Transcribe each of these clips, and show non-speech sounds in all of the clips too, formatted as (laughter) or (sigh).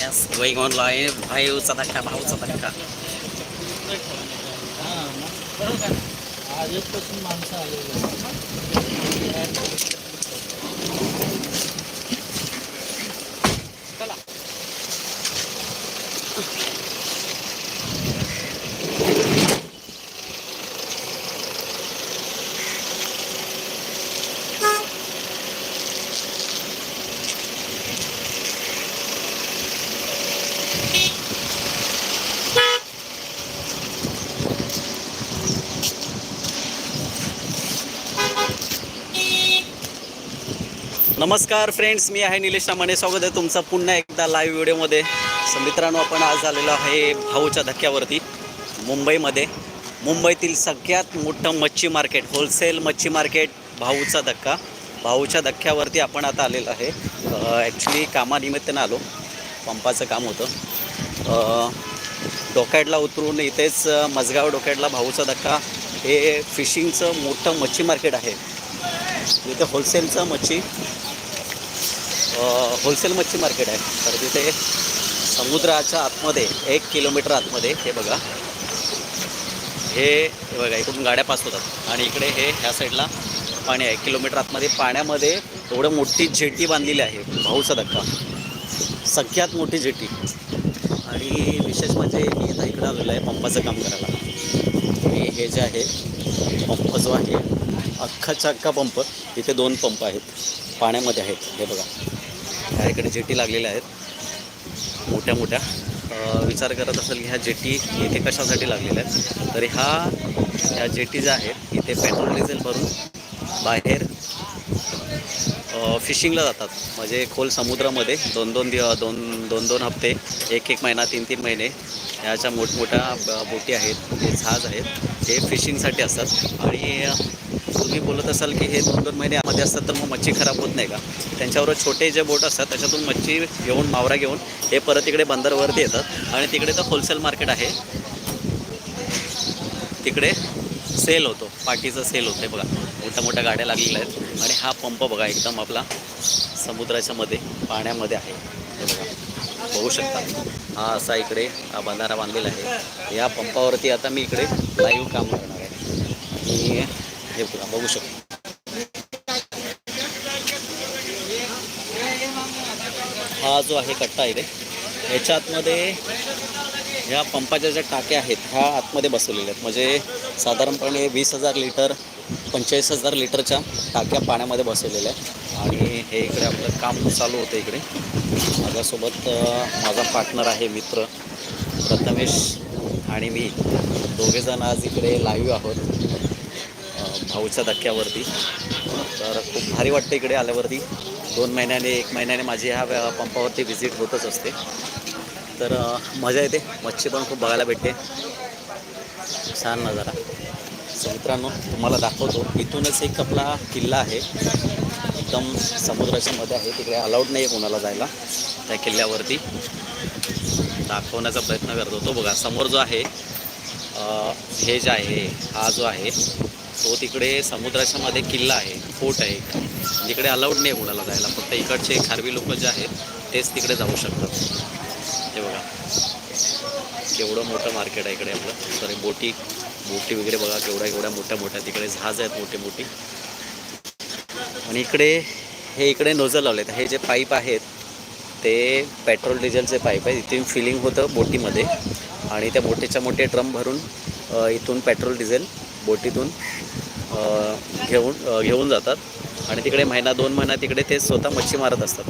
Yes, going online. भाऊचा धक्का भाऊचा धक्का हां बरोबर आहे. आजपासून माणसं आलेली नमस्कार फ्रेंड्स मी आहे निलेश नामाने स्वागत आहे तुमचं पुन्हा एकदा लाईव्ह व्हिडिओमध्ये मित्रांनो आपण आज आलेलो आहे भाऊच्या धक्क्यावरती मुंबईमध्ये. मुंबईतील सगळ्यात मोठं मच्छी मार्केट होलसेल मच्छी मार्केट भाऊचा धक्का. भाऊच्या धक्क्यावरती आपण आता आलेलो आहे. ॲक्च्युली कामानिमित्तानं आलो. पंपाचं काम होतं. डोक्याडला उतरून इथेच मजगाव डोक्याडला भाऊचा धक्का. हे फिशिंगचं मोठं मच्छी मार्केट आहे. इथे होलसेलचं मच्छी. होलसेल मच्छी मार्केट आहे. तर तिथे समुद्राच्या आतमध्ये एक किलोमीटर आतमध्ये हे बघा. हे बघा इकडून गाड्या पास होतात. आणि इकडे हे ह्या साईडला पाणी आहे. किलोमीटर आतमध्ये पाण्यामध्ये एवढं मोठी झेटी बांधलेली आहे. भाऊचा धक्का. सगळ्यात मोठी झेटी. आणि विशेष म्हणजे मी आता इकडं आलेलो आहे पंपाचं काम करायला. आणि हे जे आहे पंप जो आहे अख्खाच्या अख्खा पंप. इथे दोन पंप आहेत. पाण्यामध्ये आहेत. हे बघा. ह्या इकडे जेटी लागलेल्या आहेत. मोठ्या मोठ्या. विचार करत असेल की ह्या जेटी इथे कशासाठी लागलेल्या आहेत? तर ह्या ह्या जेटी ज्या आहेत इथे पेट्रोल डिझेल भरून बाहेर फिशिंगला जातात. म्हणजे खोल समुद्रामध्ये दोन दोन दिव दोन दोन दोन हप्ते एक एक महिना तीन तीन महिने ह्याच्या मोठमोठ्या ब- बोटी आहेत हे जहाज आहेत ते फिशिंगसाठी असतात. आणि तुम्ही बोलत असाल की हे दोन दोन महिने आमध्ये असतात तर मग मच्छी खराब होत नाही का? त्यांच्यावर छोटे जे बोट असतात त्याच्यातून मच्छी घेऊन मावरा घेऊन हे परत इकडे बंदरवरती येतात. आणि तिकडे तर होलसेल मार्केट आहे. तिकडे सेल होतो. पाठीचं सेल होतं आहे बघा. मोठ्या मोठ्या गाड्या लागलेल्या आहेत. आणि हा पंप बघा एकदम आपला समुद्राच्या मध्ये पाण्यामध्ये आहे. हे बघा. बघू शकता. हा असा इकडे हा बंधारा बांधलेला आहे. या पंपावरती आता मी इकडे लाईव्ह काम करणार आहे. आणि हे बघू शकतो. हा जो आहे कट्टा इथे याच्या आतमध्ये ह्या पंपाच्या ज्या टाक्या आहेत ह्या आतमध्ये बसवलेल्या आहेत. म्हणजे साधारणपणे वीस हजार लिटर पंचेचाळीस हजार लिटरच्या टाक्या पाण्यामध्ये बसवलेल्या आहेत. आणि हे इकडे आपलं काम चालू होतं इकडे. माझ्यासोबत माझा पार्टनर आहे मित्र प्रथमेश आणि मी. दोघेजण आज इकडे लाईव्ह आहोत. भाऊच्या धक्क्यावरती तर खूप भारी वाटतं इकडे आल्यावरती. दोन महिन्याने एक महिन्याने माझी ह्या पंपावरती व्हिजिट होतच असते. तर मजा येते. मच्छी पण खूप बघायला भेटते. छान नजारा. सो मित्रांनो तुम्हाला दाखवतो. इथूनच एक आपला किल्ला आहे. एकदम समुद्राच्या मध्ये आहे. तिकडे अलाउड नाही आहे कोणाला जायला. त्या किल्ल्यावरती. दाखवण्याचा प्रयत्न करतो तो. बघा समोर जो आहे हे जे आहे हा जो आहे तो तिकडे समुद्राच्या मध्ये किल्ला आहे फोर्ट आहे. तिकडे अलाउड नाही आहे कोणाला जायला फक्त इकडचे खारवी लोक जे आहेत तेच तिकडे जाऊ शकतात. हे बघा. केवढं मोठं मार्केट आहे इकडे आपलं. सॉरी बोटी बोटी वगैरे बघा केवढ्या केवढ्या मोठ्या मोठ्या. तिकडे जहाज आहेत मोठे मोठी. आणि इकडे हे इकडे नोझल लावले हे जे पाईप आहेत ते पेट्रोल डिझेलचे पाईप आहेत. इथून फिलिंग होतं बोटीमध्ये. आणि त्या बोटीच्या मोठे ड्रम भरून इथून पेट्रोल डिझेल बोटीतून घेऊन घेऊन जातात. आणि तिकडे महिना दोन महिना तिकडे ते स्वतः मच्छी मारत असतात.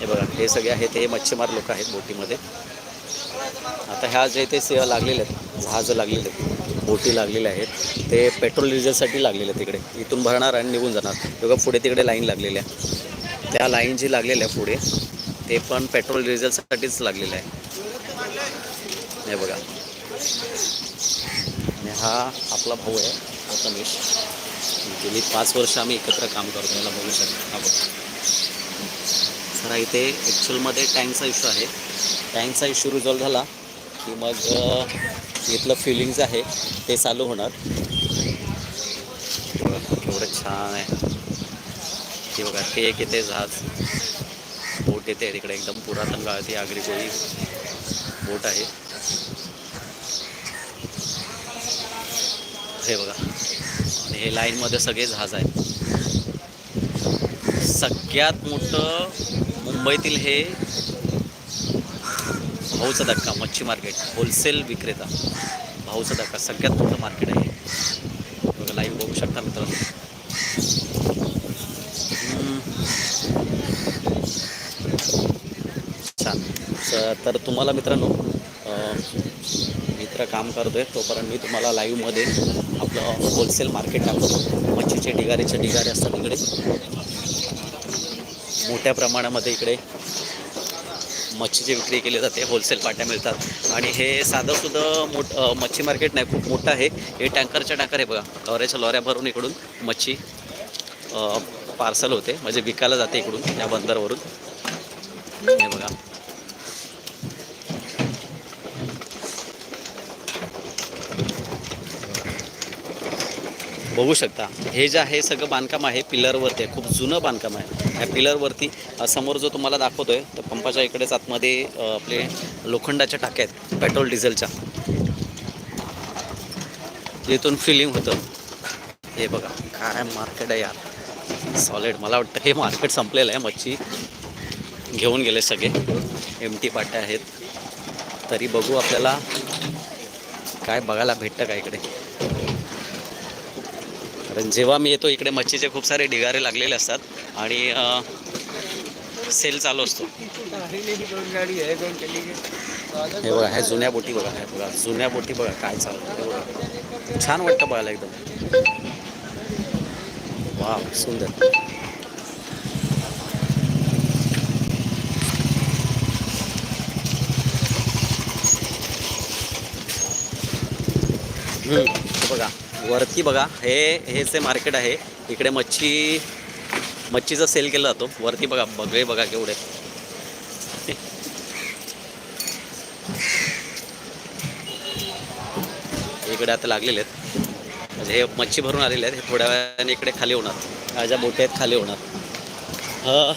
हे बघा हे सगळे आहेत हे मच्छीमार लोक आहेत बोटीमध्ये. आता ह्या जे ते सेवा लागलेले आहेत जहाज लागलेले आहेत बोटी लागलेल्या आहेत ते पेट्रोल डिझेलसाठी लागलेले तिकडे. इथून भरणार आणि निघून जाणार. बघा पुढे तिकडे लाईन लागलेल्या आहे. त्या लाईन जी लागलेल्या आहे पुढे ते पण पेट्रोल डिझेलसाठीच लागलेलं आहे. हे बघा. आणि हा आपला भाऊ आहे प्रथमेश गेली पाच वर्ष आम्ही एकत्र काम करतो याला बघू शकता हा बघा. सर इथे ॲक्च्युअलमध्ये टँकचा इश्यू आहे. टँकचा इश्यू रिझॉल्व झाला की मग इथलं फिलिंग्ज आहे ते चालू होणार. बघा, छान आहे. ते बघा ते एक येते जहाज बोट बोट येते तिकडे. एकदम पुरातन काळात आगरी कोळी बोट आहे. हे बघा. आणि हे लाईनमध्ये सगळे जहाज आहेत. सगळ्यात मोठं मुंबईतील हे भाऊचा धक्का मच्छी मार्केट होलसेल विक्रेता. भाऊचा धक्का सगळ्यात मोठं मार्केट आहे बघा लाईव्ह बघू शकता मित्रांनो. छान. तर तुम्हाला मित्रांनो मित्र काम करतोय तोपर्यंत मी तुम्हाला लाईव्हमध्ये होलसेल मार्केट दाखवतो मच्छीचे ढिगारेचे ढिगारे असतात इकडे. मोठ्या प्रमाणामध्ये इकडे मच्छीची विक्री केली जाते होलसेल पाट्या मिळतात. आणि हे साधं सुद्धा मोठ मच्छी मार्केट नाही खूप मोठं आहे. हे टँकरच्या टँकर आहे बघा लॉऱ्याच्या लॉऱ्या भरून इकडून मच्छी पार्सल होते. म्हणजे विकायला जाते इकडून या बंदरवरून. हे बघा. बघू शकता. हे जे आहे सगळं बांधकाम आहे पिलरवरती आहे. खूप जुनं बांधकाम आहे. ह्या पिलरवरती समोर जो तुम्हाला दाखवतो आहे तर पंपाच्या इकडेच आतमध्ये आपले लोखंडाच्या टाक्या आहेत पेट्रोल डिझेलच्या. इथून फिलिंग होतं. हे बघा काय मार्केट आहे यार. सॉलिड मला वाटतं हे मार्केट संपलेलं आहे मच्छी घेऊन गेले सगळे. एम टी पाट्या आहेत. तरी बघू आपल्याला काय बघायला भेटतं का इकडे. कारण जेव्हा मी येतो इकडे मच्छीचे खूप सारे ढिगारे लागलेले असतात आणि सेल चालू असतो. हे बघा ह्या जुन्या बोटी बघा ह्या बघा जुन्या बोटी बघा काय चालू हे बघा. छान वाटतं बघायला एकदम. वा सुंदर. बघा. वरती बघा हे हे जे मार्केट आहे इकडे मच्छी मच्छीचा सेल केला जातो. वरती बघा बगळे बघा केवढे. इकडे आता लागलेले आहेत. म्हणजे हे मच्छी भरून आलेले आहेत. हे थोड्या वेळाने इकडे खाली होणार. माझ्या ज्या आहेत खाली होणार. हा.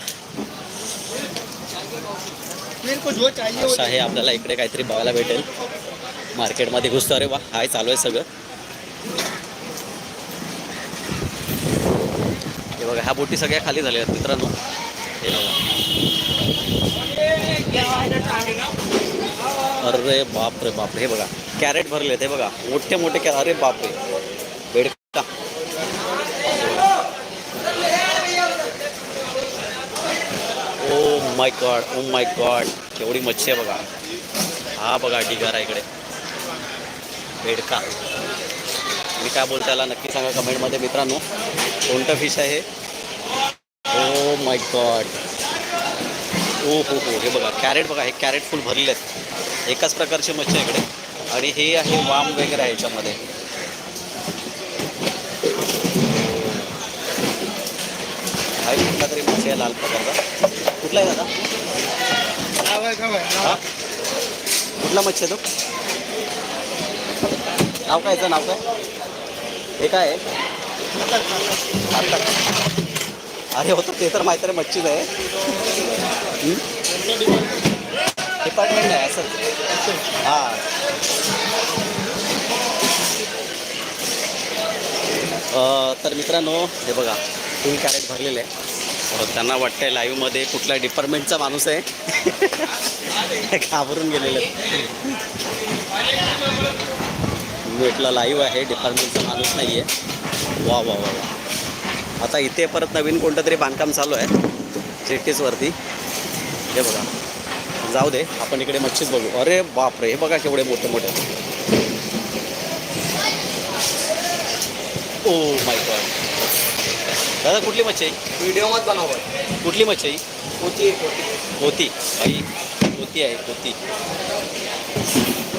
असं आहे आपल्याला इकडे काहीतरी बघायला भेटेल. मार्केटमध्ये घुसतो अरे वा हाय चालू आहे सगळं. हे बघा ह्या बोटी सगळ्या खाली झाल्या आहेत मित्रांनो. हे बघा. अरे बाप रे बाप रे हे बघा. कॅरेट भरले आहेत हे बघा. मोठे मोठे कॅ अरे बाप रे बेडका. Oh my God oh my God. केवढी मच्छी आहे बघा. हा बघा ढिगारा इकडे. बेडका. मी काय बोलतो नक्की सांगा कमेंटमध्ये मित्रांनो. कोणतं फिश आहे? Oh my God. ओ हो हो हे बघा कॅरेट बघा हे कॅरेट फुल भरलेले आहेत. एकाच प्रकारची मच्छी आहे इकडे. आणि हे आहे वाम वगैरे आहे याच्यामध्ये. हा एक कुठला तरी मच्छी आहे लाल प्रकारचा. कुठला आहे दादा? हा? कुठला मच्छी आहे तो? नाव काय याचं? नाव काय? हे काय आहे? अरे होतं ते तर माहीत आहे मच्छीच आहे. डिपार्टमेंट आहे असं. हां. तर मित्रांनो हे बघा तुम्ही कॅरेट भरलेले आहे. त्यांना वाटतंय लाईव्हमध्ये कुठल्या डिपार्टमेंटचा माणूस आहे. (laughs) घाबरून गेलेले भेटला लाईव्ह आहे डिपार्टमेंटचा माणूस नाही आहे वा वा वा वा. आता इथे परत नवीन कोणतं तरी बांधकाम चालू आहे. जेटीसवरती हे बघा. जाऊ दे आपण इकडे मच्छीच बघू. अरे बापरे हे बघा केवढे मोठे मोठे. ओ माय गॉड दादा कुठली मच्छी आहे? व्हिडिओ मत बनवत कुठली मच्छी आहे? होती होती आई होती आहे होती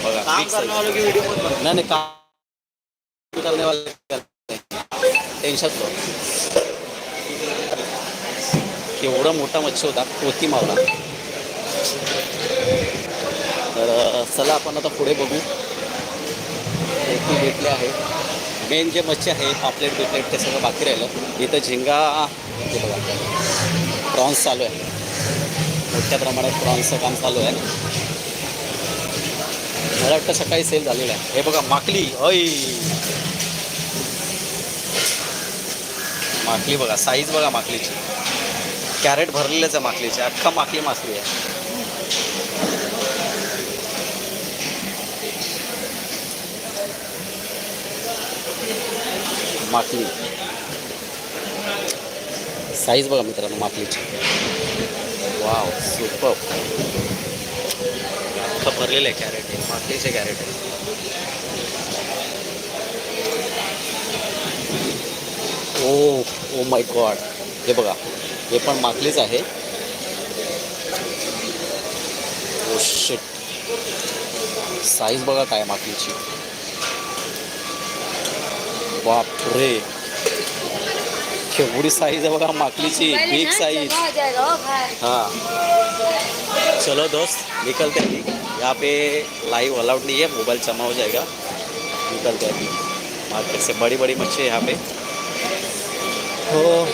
बघा बनव नाही नाही काम वाले एवढा मोठा मच्छी होता कोती मावला. तर चला आपण आता पुढे बघू. कोती भेटले आहे. मेन जे मच्छी आहे पापलेट बिपलेट ते सगळं बाकी राहिलं. इथं झिंगा बघा. प्रॉन्स चालू आहे. मोठ्या प्रमाणात प्रॉन्सचं काम चालू आहे. मला वाटतं सकाळी सेल झालेलं आहे. हे बघा माकली. अय माकली बघा साईज बघा माकलीची कॅरेट भरलेलेच आहे माखलीची अख्खा माकली मासली आहे. माखली. साईज बघा मित्रांनो माकलीची वाव सुपर अख्खं भरलेलं आहे कॅरेट आहे माकलीचे कॅरेट आहे. ओ ओ माय गॉड हे बघा हे पण माकलीच आहे. ओ शिट साईज बघा काय माकलीची बापरे. केवढी साईज आहे बघा माकलीची बिग साईज हो हाँ. चलो दोस्त निकलते हैं यहाँ पे लाइव अलाउड नहीं है मोबाइल जमा हो जाएगा. निकलते हैं मार्केट से बड़ी बड़ी मच्छी है यहाँ पे. हो